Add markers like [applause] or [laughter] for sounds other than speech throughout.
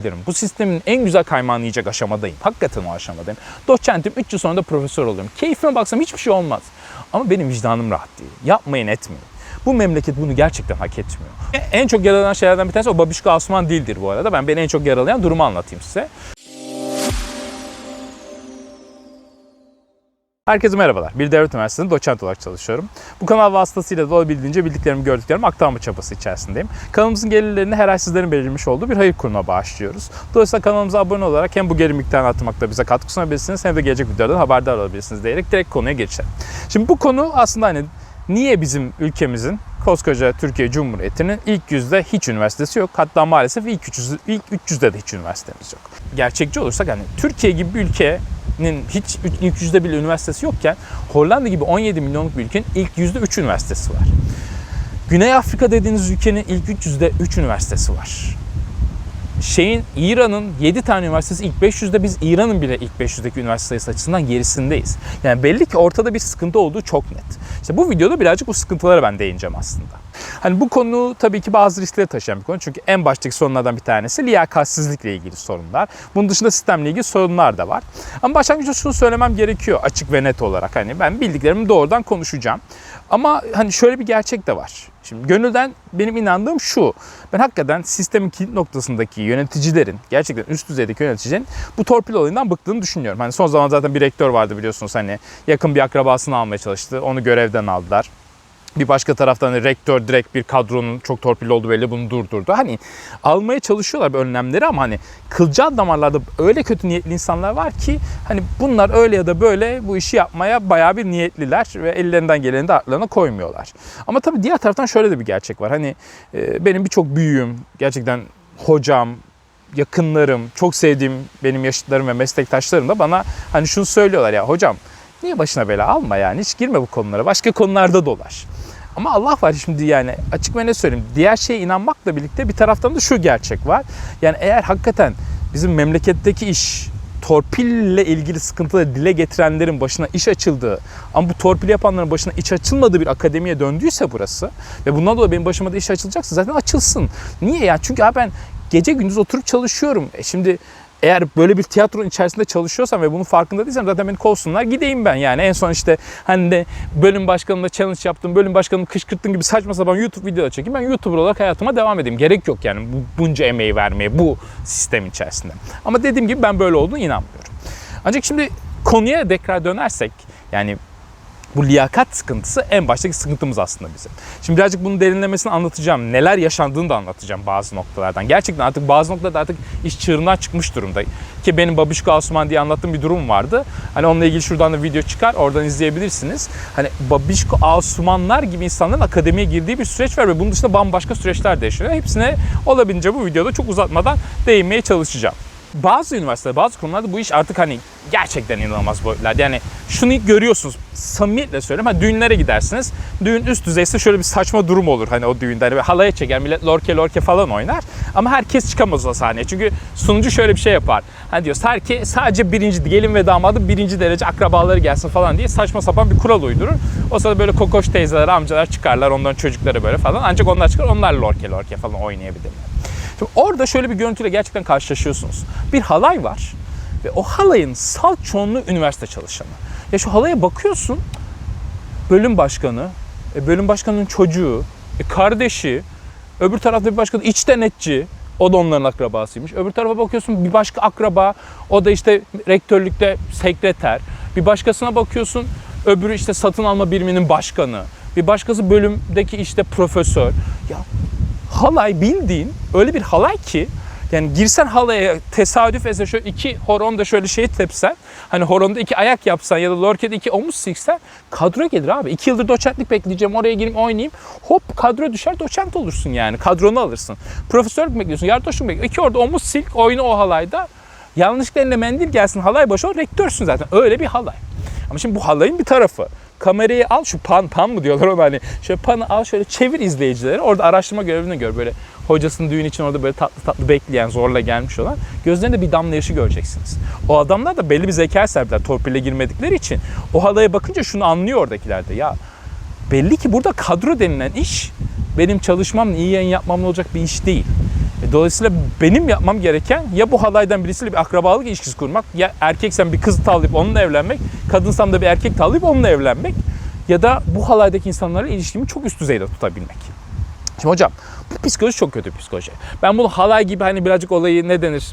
ederim. Bu sistemin en güzel kaymağını yiyecek aşamadayım. Hakikaten o aşamadayım. Doçentim 3 yıl sonra da profesör oluyorum. Keyfime baksam hiçbir şey olmaz. Ama benim vicdanım rahat değil. Yapmayın etmeyin. Bu memleket bunu gerçekten hak etmiyor. En çok yaralayan şeylerden bir tanesi o babişko Asuman değildir bu arada. Ben beni en çok yaralayan durumu anlatayım size. Herkese merhabalar. Bir devlet üniversitesinde doçent olarak çalışıyorum. Bu kanal vasıtasıyla da olabildiğince bildiklerimi, gördüklerimi aktarma çabası içerisindeyim. Kanalımızın gelirlerini her ay sizlerin belirlemiş olduğu bir hayır kurumuna bağışlıyoruz. Dolayısıyla kanalımıza abone olarak hem bu gelir miktarını arttırmakta bize katkı sunabilirsiniz hem de gelecek videolardan haberdar olabilirsiniz diyerek direkt konuya geçelim. Şimdi bu konu aslında hani niye bizim ülkemizin koskoca Türkiye Cumhuriyeti'nin ilk yüzde hiç üniversitesi yok. Hatta maalesef ilk 300, ilk 300'de de hiç üniversitemiz yok. Gerçekçi olursak hani Türkiye gibi bir ülkenin hiç ilk yüzde bir üniversitesi yokken Hollanda gibi 17 milyonluk bir ülkenin ilk yüzde 3 üniversitesi var. Güney Afrika dediğiniz ülkenin ilk 300'de 3 üniversitesi var. Şeyin İran'ın 7 tane üniversitesi ilk 500'de biz İran'ın bile ilk 500'deki üniversite sayısı açısından gerisindeyiz. Yani belli ki ortada bir sıkıntı olduğu çok net. İşte bu videoda birazcık bu sıkıntılara ben değineceğim aslında. Hani bu konu tabii ki bazı riskleri taşıyan bir konu. Çünkü en baştaki sorunlardan bir tanesi liyakatsizlikle ilgili sorunlar. Bunun dışında sistemle ilgili sorunlar da var. Ama başlangıçta şunu söylemem gerekiyor açık ve net olarak. Hani ben bildiklerimi doğrudan konuşacağım. Ama hani şöyle bir gerçek de var. Şimdi gönülden benim inandığım şu. Ben hakikaten sistemin kilit noktasındaki yöneticilerin, gerçekten üst düzeydeki yöneticinin bu torpil olayından bıktığını düşünüyorum. Hani son zaman zaten bir rektör vardı biliyorsunuz hani yakın bir akrabasını almaya çalıştı. Onu görevden aldılar. Bir başka taraftan rektör direkt bir kadronun çok torpilli olduğu belli bunu durdurdu. Hani almaya çalışıyorlar önlemleri ama hani kılcal damarlarda öyle kötü niyetli insanlar var ki hani bunlar öyle ya da böyle bu işi yapmaya bayağı bir niyetliler ve ellerinden geleni de artlarına koymuyorlar. Ama tabii diğer taraftan şöyle de bir gerçek var. Hani e, benim birçok büyüğüm, gerçekten hocam, yakınlarım, çok sevdiğim benim yaşıtlarım ve meslektaşlarım da bana hani şunu söylüyorlar ya hocam niye başına bela alma yani hiç girme bu konulara başka konularda dolaş. Ama Allah var şimdi yani açık ve ne söyleyeyim diğer şeye inanmakla birlikte bir taraftan da şu gerçek var. Yani eğer hakikaten bizim memleketteki iş torpille ilgili sıkıntıları dile getirenlerin başına iş açıldığı ama bu torpil yapanların başına iş açılmadığı bir akademiye döndüyse burası ve bundan dolayı benim başıma da iş açılacaksa zaten açılsın. Niye ya? Çünkü abi ben gece gündüz oturup çalışıyorum. E şimdi eğer böyle bir tiyatronun içerisinde çalışıyorsam ve bunun farkında değilsem zaten beni kovsunlar gideyim ben yani. En son işte hani de bölüm başkanımla challenge yaptım, bölüm başkanımı kışkırttım gibi saçma sapan YouTube videolar çekeyim. Ben YouTuber olarak hayatıma devam edeyim. Gerek yok yani bu, bunca emeği vermeye bu sistem içerisinde. Ama dediğim gibi ben böyle olduğunu inanmıyorum. Ancak şimdi konuya tekrar dönersek yani bu liyakat sıkıntısı en baştaki sıkıntımız aslında bizim. Şimdi birazcık bunun derinlemesini anlatacağım. Neler yaşandığını da anlatacağım bazı noktalardan. Gerçekten artık bazı noktalarda artık iş çığırından çıkmış durumda. Ki benim Babişko Asuman diye anlattığım bir durum vardı. Hani onunla ilgili şuradan da video çıkar. Oradan izleyebilirsiniz. Hani Babişko Asumanlar gibi insanların akademiye girdiği bir süreç var ve bunun dışında bambaşka süreçler de yaşanıyor. Hepsine olabildiğince bu videoda çok uzatmadan değinmeye çalışacağım bazı üniversiteler, bazı kurumlarda bu iş artık hani gerçekten inanılmaz boyutlar. Yani şunu görüyorsunuz, samimiyetle söylüyorum. Hani düğünlere gidersiniz. Düğün üst düzeyse şöyle bir saçma durum olur hani o düğünde. Hani halaya çeker, millet lorke lorke falan oynar. Ama herkes çıkamaz o sahneye. Çünkü sunucu şöyle bir şey yapar. Hani diyor herkes sadece birinci, gelin ve damadı birinci derece akrabaları gelsin falan diye saçma sapan bir kural uydurur. O sırada böyle kokoş teyzeler, amcalar çıkarlar, onların çocukları böyle falan. Ancak onlar çıkar, onlar lorke lorke falan oynayabilirler. Şimdi orada şöyle bir görüntüyle gerçekten karşılaşıyorsunuz. Bir halay var ve o halayın salt çoğunluğu üniversite çalışanı. Ya şu halaya bakıyorsun, bölüm başkanı, e, bölüm başkanının çocuğu, e, kardeşi, öbür tarafta bir başka iç denetçi, o da onların akrabasıymış. Öbür tarafa bakıyorsun bir başka akraba, o da işte rektörlükte sekreter. Bir başkasına bakıyorsun, öbürü işte satın alma biriminin başkanı. Bir başkası bölümdeki işte profesör. Ya halay bildiğin öyle bir halay ki yani girsen halaya tesadüf etse şöyle iki horon da şöyle şey tepsen hani horonda iki ayak yapsan ya da lorkede iki omuz silksen kadro gelir abi. İki yıldır doçentlik bekleyeceğim oraya gireyim oynayayım hop kadro düşer doçent olursun yani kadronu alırsın. Profesörlük bekliyorsun yardımcılık bekliyorsun. İki orada omuz silk oyna o halayda yanlışlıkla eline mendil gelsin halay başı ol rektörsün zaten öyle bir halay. Ama şimdi bu halayın bir tarafı kamerayı al şu pan pan mı diyorlar ona hani. Şöyle panı al şöyle çevir izleyicileri. Orada araştırma görevini gör. Böyle hocasının düğün için orada böyle tatlı tatlı bekleyen zorla gelmiş olan. Gözlerinde bir damla yaşı göreceksiniz. O adamlar da belli bir zeka sahipler torpille girmedikleri için. O halaya bakınca şunu anlıyor oradakiler de ya belli ki burada kadro denilen iş benim çalışmamla iyi yayın yapmamla olacak bir iş değil. E, dolayısıyla benim yapmam gereken ya bu halaydan birisiyle bir akrabalık ilişkisi kurmak ya erkeksen bir kız tavlayıp onunla evlenmek, kadınsam da bir erkek tavlayıp onunla evlenmek ya da bu halaydaki insanlarla ilişkimi çok üst düzeyde tutabilmek. Şimdi hocam bu psikoloji çok kötü psikoloji. Ben bunu halay gibi hani birazcık olayı ne denir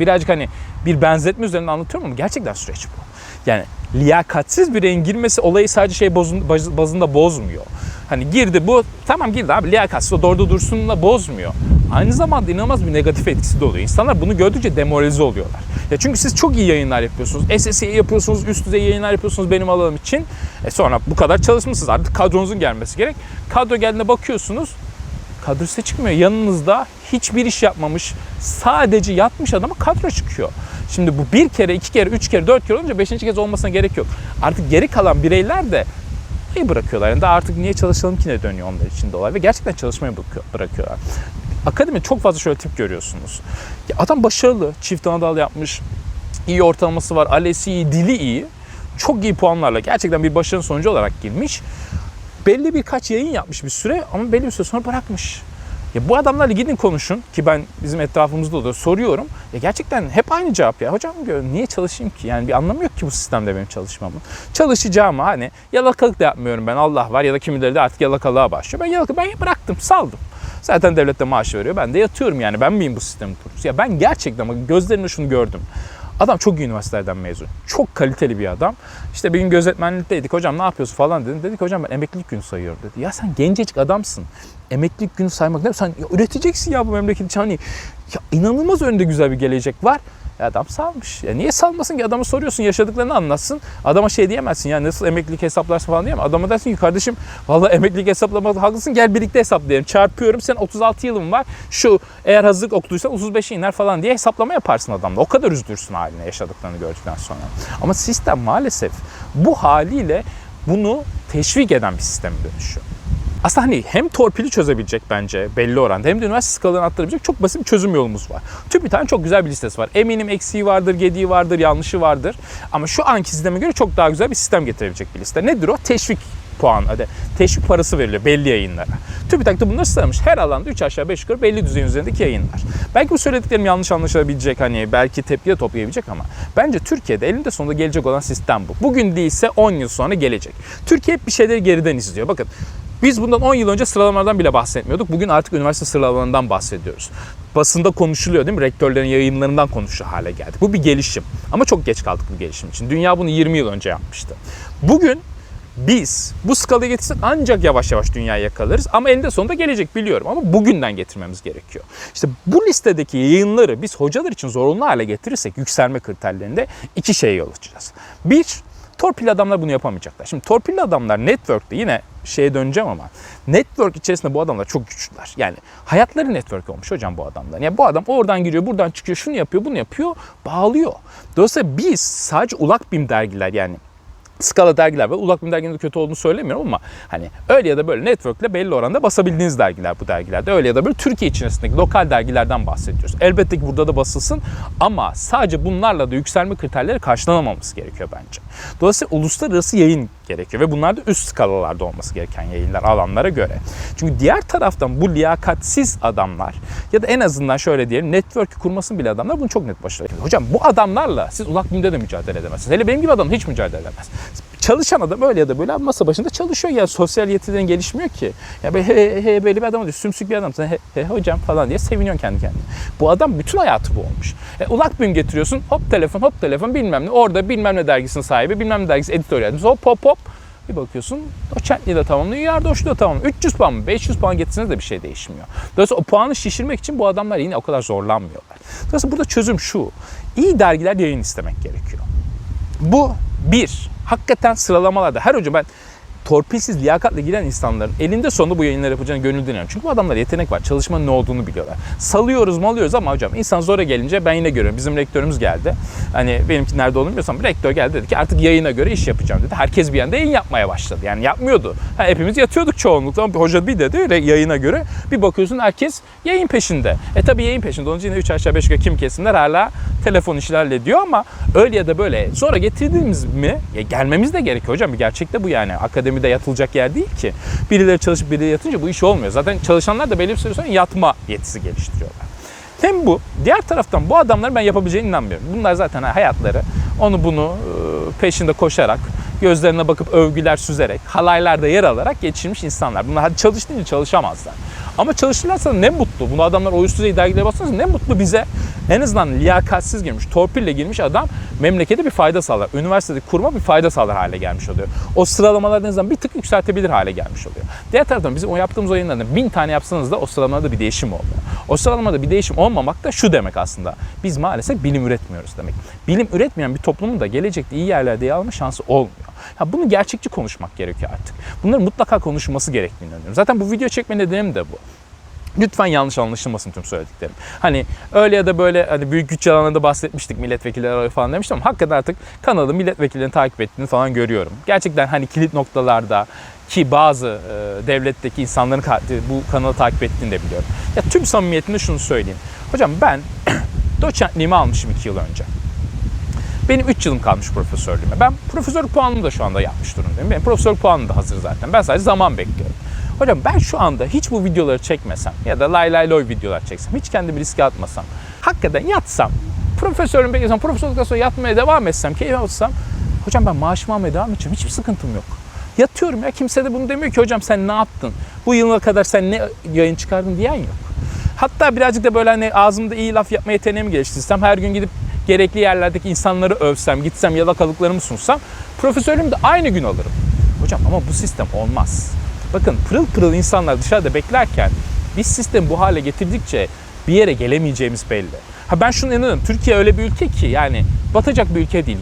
birazcık hani bir benzetme üzerinden anlatıyorum ama gerçekten süreç bu. Yani liyakatsiz bireyin girmesi olayı sadece şey bazında bozmuyor. Hani girdi bu tamam girdi abi liyakatsiz o doğru dursunla bozmuyor. Aynı zamanda inanılmaz bir negatif etkisi de oluyor. İnsanlar bunu gördükçe demoralize oluyorlar. Ya çünkü siz çok iyi yayınlar yapıyorsunuz. SSE yapıyorsunuz, üst düzey yayınlar yapıyorsunuz benim alanım için. E sonra bu kadar çalışmışsınız. Artık kadronuzun gelmesi gerek. Kadro geldiğinde bakıyorsunuz kadro size çıkmıyor. Yanınızda hiçbir iş yapmamış, sadece yatmış adama kadro çıkıyor. Şimdi bu bir kere, iki kere, üç kere, dört kere olunca beşinci kez olmasına gerek yok. Artık geri kalan bireyler de iyi bırakıyorlar. Yani daha artık niye çalışalım ki ne dönüyor onlar için de ve gerçekten çalışmayı bırakıyor- bırakıyorlar. Akademi çok fazla şöyle tip görüyorsunuz. Ya adam başarılı, çift anadal yapmış, iyi ortalaması var, alesi iyi, dili iyi. Çok iyi puanlarla gerçekten bir başarının sonucu olarak girmiş belli birkaç yayın yapmış bir süre ama belli bir süre sonra bırakmış. Ya bu adamlarla gidin konuşun ki ben bizim etrafımızda da soruyorum. Ya gerçekten hep aynı cevap ya. Hocam diyor niye çalışayım ki? Yani bir anlamı yok ki bu sistemde benim çalışmamın. Çalışacağım hani yalakalık da yapmıyorum ben Allah var ya da kimileri de artık yalakalığa başlıyor. Ben yalakalık ben bıraktım saldım. Zaten devlet de maaş veriyor. Ben de yatıyorum yani. Ben miyim bu sistemin kurucusu? Ya ben gerçekten bak gözlerimle şunu gördüm. Adam çok iyi üniversitelerden mezun. Çok kaliteli bir adam. İşte bir gün gözetmenlikteydik. Hocam ne yapıyorsun falan dedim. Dedik hocam ben emeklilik günü sayıyorum dedi. Ya sen gencecik adamsın. Emeklilik günü saymak ne? Sen ya üreteceksin ya bu memleket. Hani ya inanılmaz önünde güzel bir gelecek var. Ya adam salmış. Ya niye salmasın ki? Adama soruyorsun yaşadıklarını anlatsın. Adama şey diyemezsin ya nasıl emeklilik hesaplarsın falan diyemem. Adama dersin ki kardeşim vallahi emeklilik hesaplamakta haklısın gel birlikte hesaplayalım. Çarpıyorum sen 36 yılın var. Şu eğer hazırlık okuduysan 35'e iner falan diye hesaplama yaparsın adamla. O kadar üzülürsün haline yaşadıklarını gördükten sonra. Ama sistem maalesef bu haliyle bunu teşvik eden bir sisteme dönüşüyor. Aslında hani hem torpili çözebilecek bence belli oranda hem de üniversite skalalarını arttırabilecek çok basit bir çözüm yolumuz var. TÜBİTAK'ın çok güzel bir listesi var. Eminim eksiği vardır, gediği vardır, yanlışı vardır. Ama şu anki sisteme göre çok daha güzel bir sistem getirebilecek bir liste. Nedir o? Teşvik puan, hadi teşvik parası veriliyor belli yayınlara. TÜBİTAK da bunları sıralamış. Her alanda 3 aşağı 5 yukarı belli düzeyin üzerindeki yayınlar. Belki bu söylediklerim yanlış anlaşılabilecek hani belki tepki de toplayabilecek ama bence Türkiye'de elinde sonunda gelecek olan sistem bu. Bugün değilse 10 yıl sonra gelecek. Türkiye hep bir şeyleri geriden izliyor. Bakın biz bundan 10 yıl önce sıralamalardan bile bahsetmiyorduk. Bugün artık üniversite sıralamalarından bahsediyoruz. Basında konuşuluyor değil mi? Rektörlerin yayınlarından konuşuyor hale geldik. Bu bir gelişim. Ama çok geç kaldık bu gelişim için. Dünya bunu 20 yıl önce yapmıştı. Bugün biz bu skalayı getirsek ancak yavaş yavaş dünyayı yakalarız. Ama eninde sonunda gelecek biliyorum ama bugünden getirmemiz gerekiyor. İşte bu listedeki yayınları biz hocalar için zorunlu hale getirirsek yükselme kriterlerinde iki şeye yol açacağız. Bir, torpilli adamlar bunu yapamayacaklar. Şimdi torpilli adamlar network'te yine şeye döneceğim ama network içerisinde bu adamlar çok güçlüler. Yani hayatları network olmuş hocam bu adamların. Yani bu adam oradan giriyor, buradan çıkıyor, şunu yapıyor, bunu yapıyor, bağlıyor. Dolayısıyla biz sadece ulak bim dergiler yani skala dergiler ve ulak bim derginin de kötü olduğunu söylemiyorum ama hani öyle ya da böyle network'le belli oranda basabildiğiniz dergiler bu dergilerde. Öyle ya da böyle Türkiye içerisindeki lokal dergilerden bahsediyoruz. Elbette ki burada da basılsın ama sadece bunlarla da yükselme kriterleri karşılanamaması gerekiyor bence. Dolayısıyla uluslararası yayın gerekiyor ve bunlar da üst skalalarda olması gereken yayınlar alanlara göre. Çünkü diğer taraftan bu liyakatsiz adamlar ya da en azından şöyle diyelim network kurmasın bile adamlar bunu çok net başarıyor. Hocam bu adamlar siz ulak bimde de mücadele edemezsiniz. Hele benim gibi adam hiç mücadele edemez çalışan adam öyle ya da böyle masa başında çalışıyor ya sosyal yetilerin gelişmiyor ki. Ya böyle he, he, böyle bir adam diyor, sümsük bir adamsın he, he, hocam falan diye seviniyorsun kendi kendine. Bu adam bütün hayatı bu olmuş. E, ulak büm getiriyorsun hop telefon hop telefon bilmem ne orada bilmem ne dergisinin sahibi bilmem ne dergisi editör yardımcısı hop hop hop bir bakıyorsun doçentliği de tamamlıyor, yardoşluğu da tamamlıyor. 300 puan mı, 500 puan getirseniz de bir şey değişmiyor. Dolayısıyla o puanı şişirmek için bu adamlar yine o kadar zorlanmıyorlar. Dolayısıyla burada çözüm şu. İyi dergiler yayın istemek gerekiyor. Bu bir, hakikaten sıralamalarda. Her hoca ben torpilsiz liyakatla giren insanların elinde sonunda bu yayınları yapacağını gönül dinliyorum. Çünkü bu adamlar yetenek var. Çalışmanın ne olduğunu biliyorlar. Salıyoruz malıyoruz ama hocam insan zora gelince ben yine görüyorum. Bizim rektörümüz geldi. Hani benimki nerede olduğunu bilmiyorsam rektör geldi dedi ki artık yayına göre iş yapacağım dedi. Herkes bir anda yayın yapmaya başladı. Yani yapmıyordu. Ha, hepimiz yatıyorduk çoğunlukla ama hoca bir dedi yayına göre. Bir bakıyorsun herkes yayın peşinde. E tabi yayın peşinde olunca yine 3 aşağı 5 yukarı kim kesimler hala telefon işlerle ediyor ama öyle ya da böyle sonra getirdiğimiz mi ya gelmemiz de gerekiyor hocam. Bir gerçek de bu yani. Akademi gemide yatılacak yer değil ki. Birileri çalışıp birileri yatınca bu iş olmuyor. Zaten çalışanlar da belli bir süre sonra yatma yetisi geliştiriyorlar. Hem bu, diğer taraftan bu adamların ben yapabileceğine inanmıyorum. Bunlar zaten hayatları onu bunu e, peşinde koşarak, gözlerine bakıp övgüler süzerek, halaylarda yer alarak geçirmiş insanlar. Bunlar hadi çalış çalışamazlar. Ama çalışırlarsa ne mutlu. Bunu adamlar o üst düzey dergilere basarsa ne mutlu bize. En azından liyakatsiz girmiş, torpille girmiş adam memlekete bir fayda sağlar. Üniversitede kurma bir fayda sağlar hale gelmiş oluyor. O sıralamalarda en azından bir tık yükseltebilir hale gelmiş oluyor. Diğer taraftan bizim o yaptığımız oyunlarda bin tane yapsanız da o sıralamada bir değişim olmuyor. O sıralamada bir değişim olmamak da şu demek aslında. Biz maalesef bilim üretmiyoruz demek. Bilim üretmeyen bir toplumun da gelecekte iyi yerlerde yer alma şansı olmuyor. Ha bunu gerçekçi konuşmak gerekiyor artık. Bunların mutlaka konuşulması gerektiğini inanıyorum. Zaten bu video çekme nedenim de bu. Lütfen yanlış anlaşılmasın tüm söylediklerim. Hani öyle ya da böyle hani büyük güç yalanında bahsetmiştik milletvekilleri falan demiştim ama hakikaten artık kanalı milletvekillerini takip ettiğini falan görüyorum. Gerçekten hani kilit noktalarda ki bazı e, devletteki insanların bu kanalı takip ettiğini de biliyorum. Ya tüm samimiyetimle şunu söyleyeyim. Hocam ben [clears throat] doçentliğimi almışım 2 yıl önce. Benim 3 yılım kalmış profesörlüğüme. Ben profesörlük puanımı da şu anda yapmış durumdayım. Benim profesörlük puanım da hazır zaten. Ben sadece zaman bekliyorum. Hocam ben şu anda hiç bu videoları çekmesem ya da lay lay loy videolar çeksem, hiç kendimi riske atmasam, hakikaten yatsam, profesörüm beklesem, profesörlükten sonra yatmaya devam etsem, keyif alsam, hocam ben maaşımı almaya devam edeceğim. Hiçbir sıkıntım yok. Yatıyorum ya kimse de bunu demiyor ki hocam sen ne yaptın? Bu yıla kadar sen ne yayın çıkardın diyen yok. Hatta birazcık da böyle hani ağzımda iyi laf yapma yeteneğimi geliştirsem, her gün gidip gerekli yerlerdeki insanları övsem, gitsem yalakalıklarımı sunsam, profesörlüğümü de aynı gün alırım. Hocam ama bu sistem olmaz. Bakın pırıl pırıl insanlar dışarıda beklerken biz sistemi bu hale getirdikçe bir yere gelemeyeceğimiz belli. Ha ben şunu inanıyorum. Türkiye öyle bir ülke ki yani batacak bir ülke değil.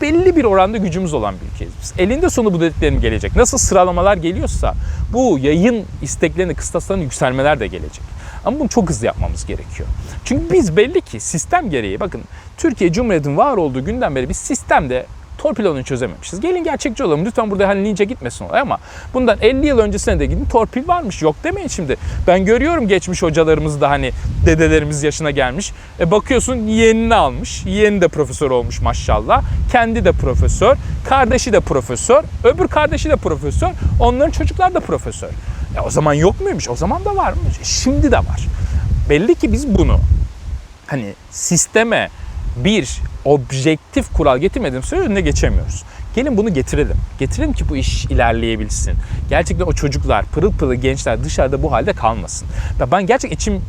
Belli bir oranda gücümüz olan bir ülkeyiz biz. Elinde sonu bu dediklerim gelecek. Nasıl sıralamalar geliyorsa bu yayın isteklerini, kıstaslarını yükselmeler de gelecek. Ama bunu çok hızlı yapmamız gerekiyor. Çünkü biz belli ki sistem gereği bakın Türkiye Cumhuriyeti'nin var olduğu günden beri biz sistemde torpilonu çözememişiz. Gelin gerçekçi olalım. Lütfen burada hani linçe gitmesin olay ama bundan 50 yıl öncesine de gidin torpil varmış. Yok demeyin şimdi. Ben görüyorum geçmiş hocalarımız da hani dedelerimiz yaşına gelmiş. E bakıyorsun yeğenini almış. Yeğeni de profesör olmuş maşallah. Kendi de profesör. Kardeşi de profesör. Öbür kardeşi de profesör. Onların çocuklar da profesör. Ya o zaman yok muymuş? O zaman da varmış. E şimdi de var. Belli ki biz bunu hani sisteme bir objektif kural getirmediğim sürece önüne geçemiyoruz. Gelin bunu getirelim. Getirelim ki bu iş ilerleyebilsin. Gerçekten o çocuklar, pırıl pırıl gençler dışarıda bu halde kalmasın. Ben gerçekten içim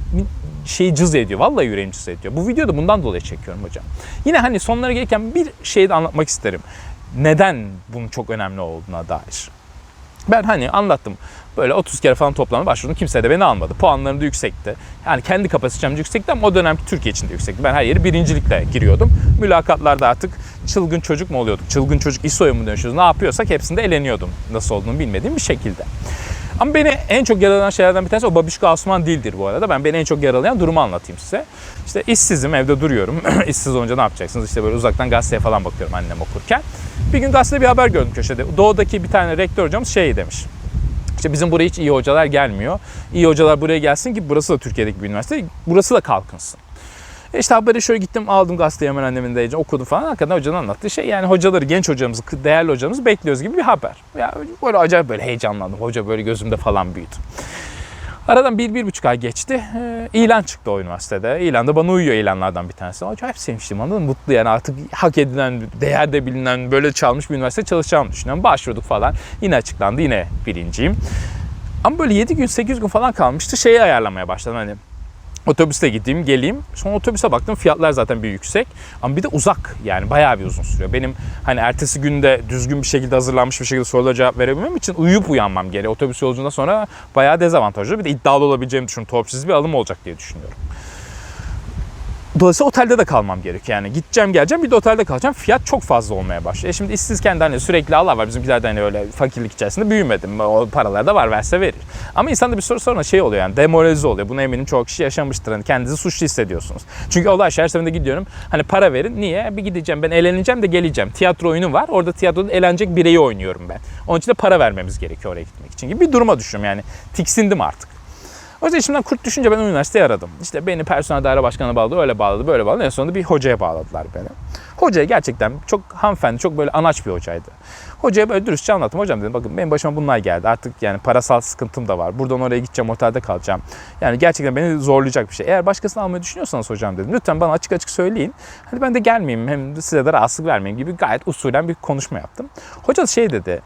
şeyi cız ediyor. Vallahi yüreğim cız ediyor. Bu videoda bundan dolayı çekiyorum hocam. Yine hani sonlara gelirken bir şey de anlatmak isterim. Neden bunun çok önemli olduğuna dair. Ben hani anlattım. Böyle 30 kere falan toplamaya başvurdum. Kimse de beni almadı. Puanlarım da yüksekti. Yani kendi kapasitem yüksekti ama o dönemki Türkiye için de yüksekti. Ben her yeri birincilikle giriyordum. Mülakatlarda artık çılgın çocuk mu oluyorduk? Çılgın çocuk İSO'ya mı dönüşüyoruz? Ne yapıyorsak hepsinde eleniyordum. Nasıl olduğunu bilmediğim bir şekilde. Ama beni en çok yaralayan şeylerden bir tanesi o babişko Asuman değildir bu arada. Ben beni en çok yaralayan durumu anlatayım size. İşte işsizim, evde duruyorum. [clears throat] İşsiz olunca ne yapacaksınız? İşte böyle uzaktan gazeteye falan bakıyorum annem okurken. Bir gün gazetede bir haber gördüm köşede. Doğu'daki bir tane rektör hocamız şey demiş. İşte bizim buraya hiç iyi hocalar gelmiyor. İyi hocalar buraya gelsin ki burası da Türkiye'deki bir üniversite. Burası da kalkınsın. E İşte haberi şöyle gittim aldım gazeteyi hemen annemin de okudum falan. Hakikaten hocanın anlattığı şey yani hocaları, genç hocamızı, değerli hocamızı bekliyoruz gibi bir haber. Ya böyle acayip böyle heyecanlandım. Hoca böyle gözümde falan büyüdü. Aradan bir, bir buçuk ay geçti. Ee, ilan çıktı o üniversitede. İlan da bana uyuyor ilanlardan bir tanesi. Acayip sevmiştim anladın mı? Mutlu yani artık hak edilen, değerde bilinen, böyle çalmış bir üniversite çalışacağımı düşünüyorum. Başvurduk falan. Yine açıklandı. Yine birinciyim. Ama böyle 7 gün, 8 gün falan kalmıştı. Şeyi ayarlamaya başladım hani. Otobüste gideyim, geleyim. Sonra otobüse baktım fiyatlar zaten bir yüksek. Ama bir de uzak yani bayağı bir uzun sürüyor. Benim hani ertesi günde düzgün bir şekilde hazırlanmış bir şekilde sorulara cevap verebilmem için uyuyup uyanmam gerekiyor. Otobüs yolculuğundan sonra bayağı dezavantajlı. Bir de iddialı olabileceğimi düşünüyorum. Torpilsiz bir alım olacak diye düşünüyorum. Dolayısıyla otelde de kalmam gerekiyor. Yani gideceğim geleceğim bir de otelde kalacağım. Fiyat çok fazla olmaya başlıyor. E şimdi işsizken de hani sürekli Allah var. Bizimkiler hani öyle fakirlik içerisinde büyümedim. O paralar da var verse verir. Ama insanda bir soru sonra şey oluyor yani demoralize oluyor. Bunu eminim çok kişi yaşamıştır. Hani kendinizi suçlu hissediyorsunuz. Çünkü olay her seferinde gidiyorum. Hani para verin. Niye? Bir gideceğim ben eğleneceğim de geleceğim. Tiyatro oyunu var. Orada tiyatroda eğlenecek bireyi oynuyorum ben. Onun için de para vermemiz gerekiyor oraya gitmek için gibi bir duruma düşüyorum yani. Tiksindim artık. O yüzden içimden kurt düşünce ben üniversiteyi aradım. İşte beni personel daire başkanına bağladı, öyle bağladı, böyle bağladı. En sonunda bir hocaya bağladılar beni. Hocaya gerçekten çok hanımefendi, çok böyle anaç bir hocaydı. Hocaya böyle dürüstçe anlattım. Hocam dedim bakın benim başıma bunlar geldi. Artık yani parasal sıkıntım da var. Buradan oraya gideceğim, otelde kalacağım. Yani gerçekten beni zorlayacak bir şey. Eğer başkasını almayı düşünüyorsanız hocam dedim. Lütfen bana açık açık söyleyin. Hani ben de gelmeyeyim hem de size de rahatsızlık vermeyeyim gibi gayet usulen bir konuşma yaptım. Hoca şey dedi.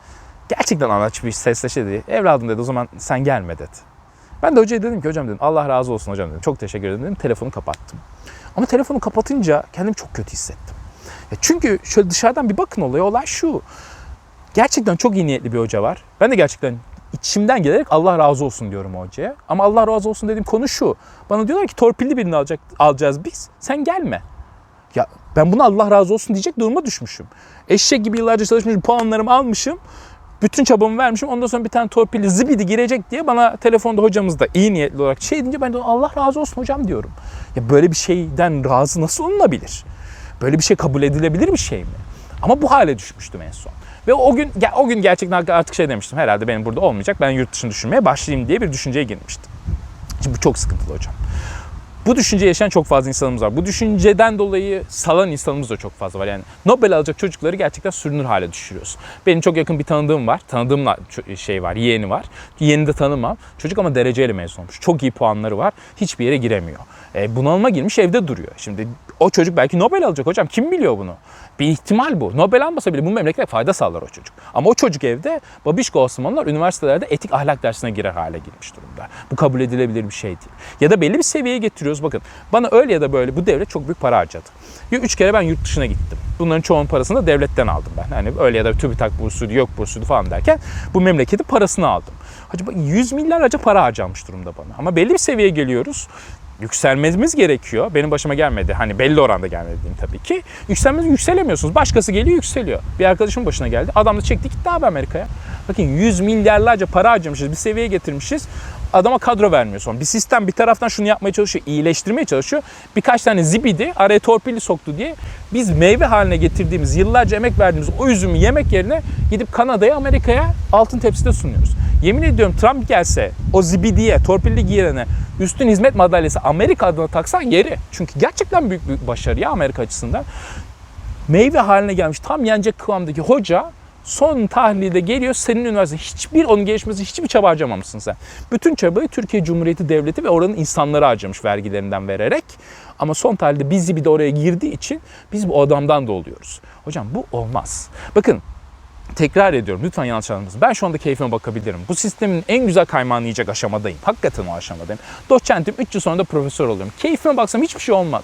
Gerçekten anaç bir sesle şey dedi. Evladım dedi o zaman sen gelme dedi. Ben de hocaya dedim ki hocam dedim Allah razı olsun hocam dedim. Çok teşekkür ederim dedim. Telefonu kapattım. Ama telefonu kapatınca kendimi çok kötü hissettim. Ya çünkü şöyle dışarıdan bir bakın olaya olay şu. Gerçekten çok iyi niyetli bir hoca var. Ben de gerçekten içimden gelerek Allah razı olsun diyorum hocaya. Ama Allah razı olsun dediğim konu şu. Bana diyorlar ki torpilli birini alacak, alacağız biz. Sen gelme. Ya ben buna Allah razı olsun diyecek duruma düşmüşüm. Eşek gibi yıllarca çalışmışım, puanlarımı almışım. Bütün çabamı vermişim. Ondan sonra bir tane torpilli zibidi girecek diye bana telefonda hocamız da iyi niyetli olarak şey deyince ben de Allah razı olsun hocam diyorum. Ya böyle bir şeyden razı nasıl olunabilir? Böyle bir şey kabul edilebilir bir şey mi? Ama bu hale düşmüştüm en son. Ve o gün o gün gerçekten artık şey demiştim. Herhalde benim burada olmayacak. Ben yurt dışını düşünmeye başlayayım diye bir düşünceye girmiştim. Şimdi bu çok sıkıntılı hocam. Bu düşünce yaşayan çok fazla insanımız var. Bu düşünceden dolayı salan insanımız da çok fazla var. Yani Nobel alacak çocukları gerçekten sürünür hale düşürüyoruz. Benim çok yakın bir tanıdığım var. Tanıdığımla şey var, yeğeni var. Yeğeni de tanımam. Çocuk ama dereceyle mezun olmuş. Çok iyi puanları var. Hiçbir yere giremiyor. E, bunalıma girmiş evde duruyor. Şimdi o çocuk belki Nobel alacak hocam. Kim biliyor bunu? Bir ihtimal bu. Nobel almasa bile bu memlekete fayda sağlar o çocuk. Ama o çocuk evde babişko Osmanlılar üniversitelerde etik ahlak dersine girer hale gelmiş durumda. Bu kabul edilebilir bir şey değil. Ya da belli bir seviyeye getiriyoruz. Bakın bana öyle ya da böyle bu devlet çok büyük para harcadı. Ya üç kere ben yurt dışına gittim. Bunların çoğunun parasını da devletten aldım ben. Hani öyle ya da TÜBİTAK bursuydu, yok bursuydu falan derken bu memleketin parasını aldım. Acaba 100 milyarlarca para harcanmış durumda bana. Ama belli bir seviyeye geliyoruz yükselmemiz gerekiyor. Benim başıma gelmedi. Hani belli oranda gelmedi diyeyim tabii ki. Yükselmemiz yükselemiyorsunuz. Başkası geliyor yükseliyor. Bir arkadaşımın başına geldi. Adam da çekti gitti abi Amerika'ya. Bakın 100 milyarlarca para harcamışız. Bir seviyeye getirmişiz. Adama kadro vermiyor sonra. Bir sistem bir taraftan şunu yapmaya çalışıyor. iyileştirmeye çalışıyor. Birkaç tane zibidi araya torpilli soktu diye biz meyve haline getirdiğimiz, yıllarca emek verdiğimiz o üzümü yemek yerine gidip Kanada'ya, Amerika'ya altın tepside sunuyoruz. Yemin ediyorum Trump gelse o zibidiye, torpilli giyene üstün hizmet madalyası Amerika adına taksan yeri. Çünkü gerçekten büyük bir başarı ya Amerika açısından. Meyve haline gelmiş tam yenecek kıvamdaki hoca son tahlilde geliyor senin üniversite hiçbir onun gelişmesi hiçbir çaba harcamamışsın sen. Bütün çabayı Türkiye Cumhuriyeti Devleti ve oranın insanları harcamış vergilerinden vererek. Ama son tahlilde bizi bir de oraya girdiği için biz bu adamdan da oluyoruz. Hocam bu olmaz. Bakın tekrar ediyorum lütfen yanlış anlamasın. Ben şu anda keyfime bakabilirim. Bu sistemin en güzel kaymağını yiyecek aşamadayım. Hakikaten o aşamadayım. Doçentim 3 yıl sonra da profesör oluyorum. Keyfime baksam hiçbir şey olmaz.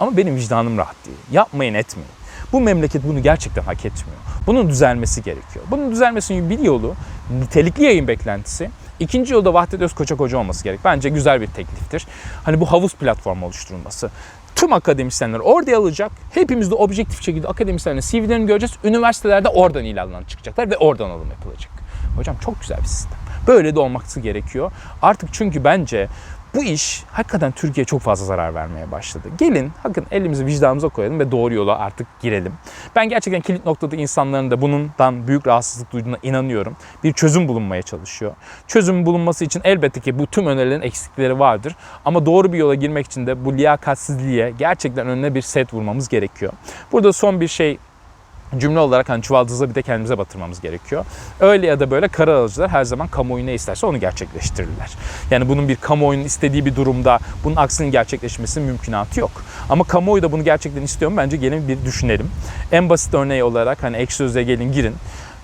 Ama benim vicdanım rahat değil. Yapmayın etmeyin. Bu memleket bunu gerçekten hak etmiyor. Bunun düzelmesi gerekiyor. Bunun düzelmesinin bir yolu nitelikli yayın beklentisi. İkinci yolda Vahdet Özkoçak Hoca olması gerek. Bence güzel bir tekliftir. Hani bu havuz platformu oluşturulması. Tüm akademisyenler orada alacak. Hepimiz de objektif şekilde akademisyenlerin CV'lerini göreceğiz. Üniversitelerde oradan ilanlar çıkacaklar ve oradan alım yapılacak. Hocam çok güzel bir sistem. Böyle de olması gerekiyor. Artık çünkü bence bu iş hakikaten Türkiye'ye çok fazla zarar vermeye başladı. Gelin bakın elimizi vicdanımıza koyalım ve doğru yola artık girelim. Ben gerçekten kilit noktada insanların da bundan büyük rahatsızlık duyduğuna inanıyorum. Bir çözüm bulunmaya çalışıyor. Çözüm bulunması için elbette ki bu tüm önerilerin eksikleri vardır. Ama doğru bir yola girmek için de bu liyakatsizliğe gerçekten önüne bir set vurmamız gerekiyor. Burada son bir şey cümle olarak hani çuvaldızla bir de kendimize batırmamız gerekiyor. Öyle ya da böyle karar alıcılar her zaman kamuoyu ne isterse onu gerçekleştirirler. Yani bunun bir kamuoyunun istediği bir durumda bunun aksinin gerçekleşmesinin mümkünatı yok. Ama kamuoyu da bunu gerçekten istiyor mu? Bence gelin bir düşünelim. En basit örneği olarak hani ek sözle gelin girin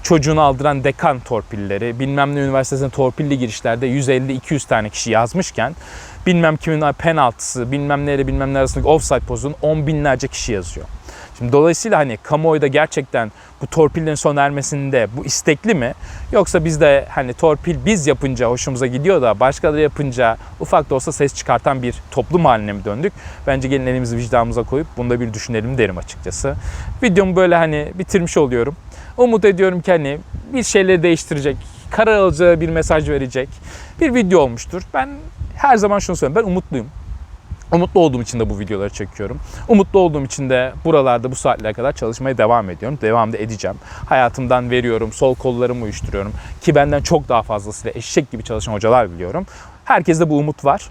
çocuğunu aldıran dekan torpilleri, bilmem ne üniversitesinin torpilli girişlerde 150-200 tane kişi yazmışken bilmem kimin penaltısı, bilmem neyle bilmem ne arasındaki offside pozisyonu 10 binlerce kişi yazıyor. Şimdi dolayısıyla hani kamuoyu da gerçekten bu torpillerin sona ermesinde bu istekli mi? Yoksa biz de hani torpil biz yapınca hoşumuza gidiyor da başkaları yapınca ufak da olsa ses çıkartan bir toplum haline mi döndük? Bence gelin elimizi vicdanımıza koyup bunda bir düşünelim derim açıkçası. Videomu böyle hani bitirmiş oluyorum. Umut ediyorum ki hani bir şeyleri değiştirecek, karar alıcıya bir mesaj verecek bir video olmuştur. Ben her zaman şunu söylüyorum. Ben umutluyum. Umutlu olduğum için de bu videoları çekiyorum. Umutlu olduğum için de buralarda bu saatlere kadar çalışmaya devam ediyorum. Devam da edeceğim. Hayatımdan veriyorum, sol kollarımı uyuşturuyorum. Ki benden çok daha fazlasıyla eşek gibi çalışan hocalar biliyorum. Herkeste bu umut var.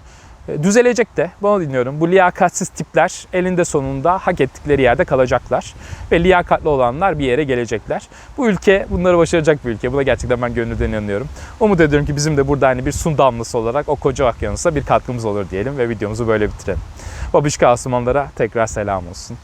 E, Düzelecek de. Bunu dinliyorum. Bu liyakatsiz tipler elinde sonunda hak ettikleri yerde kalacaklar. Ve liyakatli olanlar bir yere gelecekler. Bu ülke bunları başaracak bir ülke. Buna gerçekten ben gönülden inanıyorum. Umut ediyorum ki bizim de burada hani bir sun damlası olarak o koca okyanusa bir katkımız olur diyelim ve videomuzu böyle bitirelim. Babişka Asumanlara tekrar selam olsun.